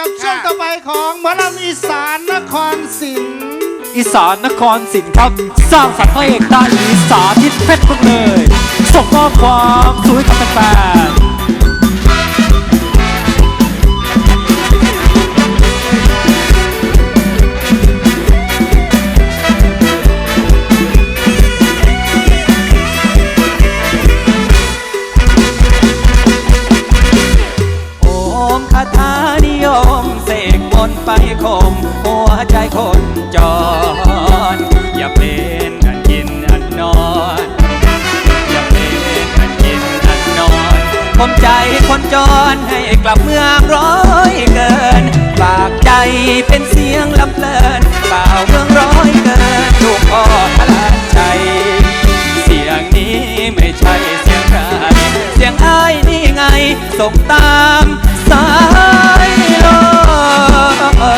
กับช่วงต่อไปของหมอลำอีสานนครศรีอีสานนครศรีครับ สร้างสรรค์พระเอกด้านอีสานที่เพชรเมืองเลย ส่งมอบความสวยกับแฟน ส่งตามสายลม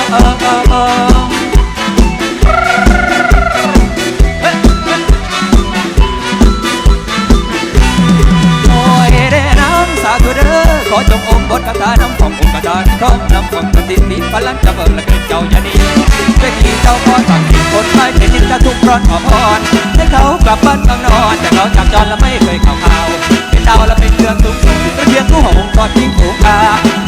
โอ้ยเด้น้ำสาธุเด้อขอจงอมบทคาถาน้ำขององค์กระดานท้องน้ำของกติติพลังจะเบิ่งและเกิดเจ้าจะดีเพื่อขี่เจ้าพ่อสั่งสิคนไม่เป็นจิตจะทุกร้อนขอพรให้เขากลับบ้านบางนอนแต่เขาจับจอรและไม่เคยข่าวข่าวเป็นดาวและเป็นเครื่องสูงสูงกระ เทียมกู้หงกอดทิ้งผูกคา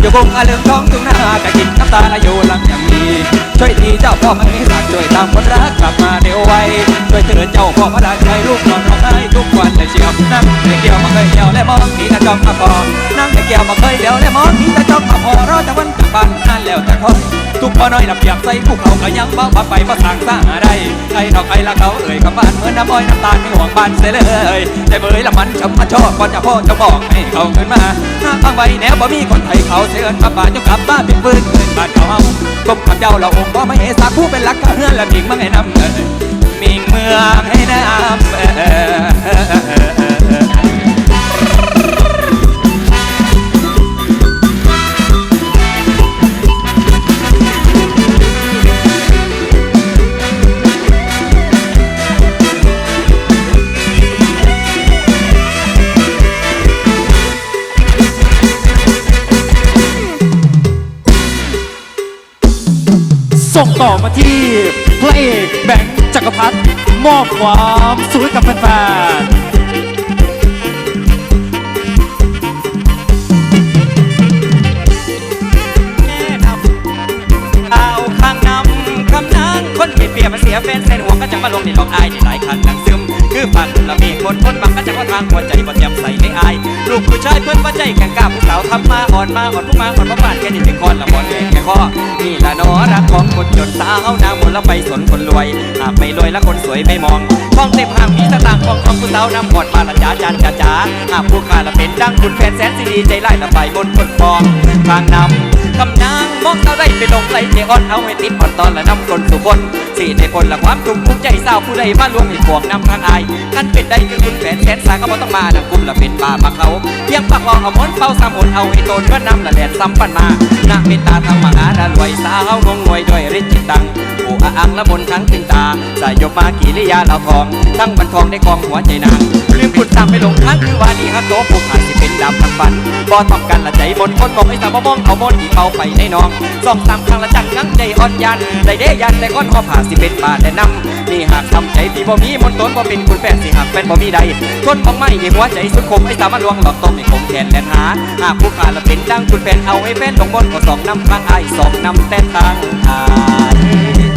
อยู่คงอาเรื่องท้องทุ่งนากะกินน้ำตาละอยู่หลังอย่างมีช่วยทีเจ้าพ่อไม่สักช่วยตามคนรักกลับมาเร็วไวช่วยเตือนเจ้าพ่อพระดาใจลูกนอนร้องไห้ทุกวันเลยเชียวนั่งในเกี่ยวมาเคยเกี่ยวและมองผีกระจอกมาพอนั่งในเกี่ยวมาเคยเดียวและมองผีกระจอกมาพอรอแต่วันกลับบ้านนั่นแล้วแต่คนทุกพ่อน้อยนับเปียกใส่ผู้เขาก็ยังบ้าบ้าไปบ้าสั่งสร้างอะไรไอ้ดอกไอ้ละเขาเอ่ยกับบ้านเหมือนน้ำอ้อยน้ำตาลไม่ห่วงบ้านเสียเลยแต่เบยละมันชมมาชอบก่อนจะพ่อจะบอกให้เขาขึ้นมาหน้าบางใบแนวบ่มีคนไทยเขาเชิญมาบ้านจงกลับบ้านเป็นฟื้นเงินบ้านเขาเฮากบกับเจ้าเราองค์บ่ไม่เอสาผู้เป็นหลักข้าเฮือนและมิงมาให้นำเออมิงเมืองให้นำ ส่งต่อมาที่พระเอกแบงค์จักรพัฒน์มอบความสวยกับแฟนๆแม่นำเอาข้างนำคำนางคนเปรียบเปียบมาเสียแฟนเส้นหัวก็จะมาลงในหลอกอายในหลายคันนังซึม คือปันละเมฆคนคนบังก็จะว่าทางหัวใจบ่เตรียมใส่ไม่อาย ลูกผู้ชายเพื่อนว่าใจแข่งกล้าผู้สาวทำมาอ่อนมาอ่อนผู้มาอ่อนมาบ้านแค่นี้เป็นคอนละบอลแรงแค่ข้อนี่ละนอรักของคนจนสาวนางมนละไปสนคนรวยหากไม่รวยแล้วคนสวยไม่มองท้องเต็มห้างมีสตางค์ของของผู้สาวนำกอดมาละจ้าจันจ้าจ๋าหากผู้ขาละเป็นดังคุณแฟนแสนสิดีใจไล่ละไปบนคนฟองทางนำคำนางมองเท่าไรไปลงไหลเจอ่อนเอาให้ติดอ่อนตอนละน้ำกลนสุคน สี่ในคนละความทุกข์ทุกใจเศร้าผู้ใดมาลวงให้พวงนำทางอายกันเป็นได้คือคุณแฟนแสนสาก็บ่ต้องมาดังกุมละเป็นป่าปะเขาเพียงปากว่าเอามนเฝ้าสามหนเอาให้ตนก็นำละแดดซ้ำปันมาหน้าเมตตาทำมาหาดารวยสาวงงงวยด้วยฤทธิ์จิตตังโอ้อาอังละมนทั้งถึงตาสายยกมากิริยาเราทอง ทั้งบันทองได้กองหัวใจนางลืมพุดตามไปหลงทางคือว่านี่ฮักโตผูกขาดสิเป็นดำทั้งบันบ่ต้องกันละใจบนคนบอกไอ้สาวบ่มองเอามนที่เป่าไปในน้องสองสามครั้งละจังงังใจอ่อนยันได้เดยันแต่ก้อนคอผ่าสิเป็นบาแต่นำนี่หากทำใจที่บ่มีมนตนบ่เป็นคุณแฟนสิหากแฟนบ่มีใดทนของไม่ในหัวใจสุดคมไอ้สามาลวงหลอกต้มให้คมแทนแลนหาหากผู้ขาดละเป็นดังคุณแฟนเอาให้แฟนลงบนก็สองนำทางไอ้สองนำแต่ทางหาย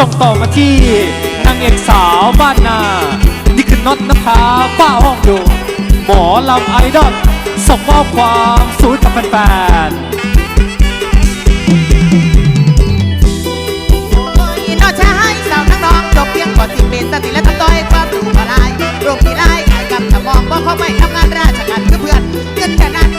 ส่งต่อมาที่นางเอกสาวบ้านนา นี่คือน็อตนภาป้าห้องดู หมอลำไอดอลส่งมอบความสวยกับแฟนๆน้อชายสาวนักน้องจบเพียงกว่าสิเป็นสติและทำต้อยความถูกละลายโรคที่ร้ายกายกรรมสมองบ่เข้าไม่ทำงานราชการเพื่อเพื่อนเงินขนาด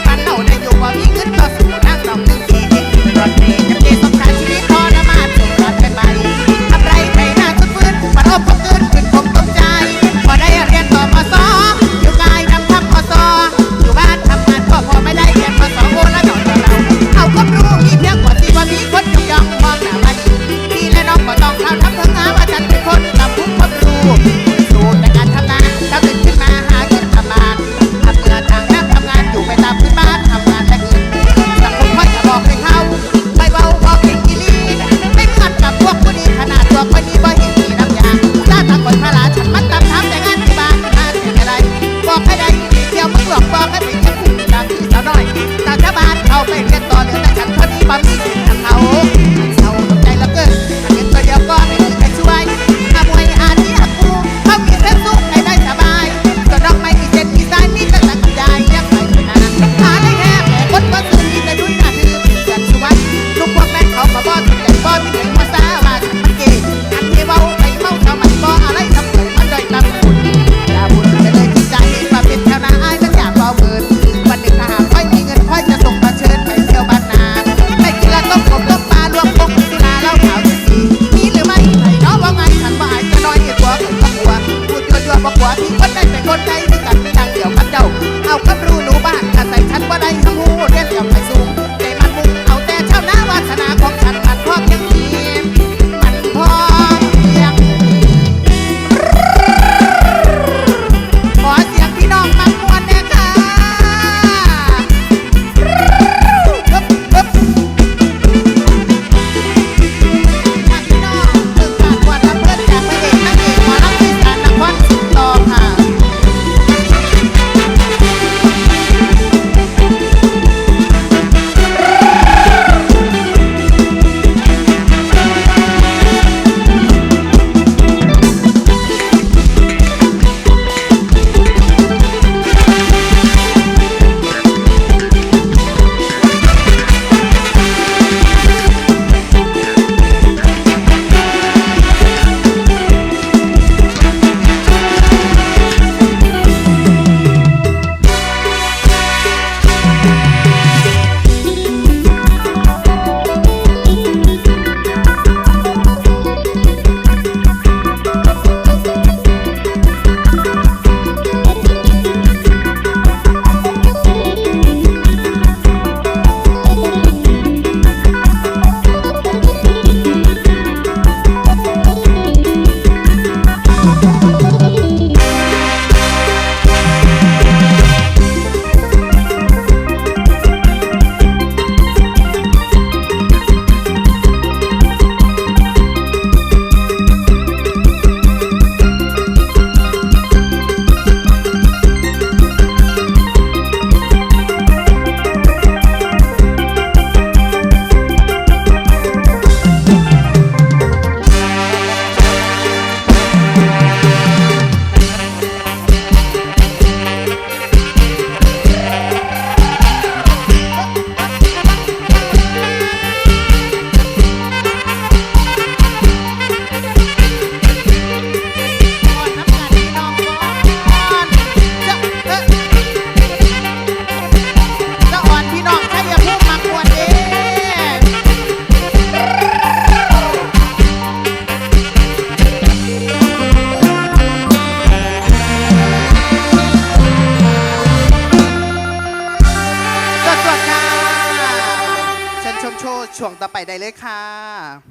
เลยค่ะ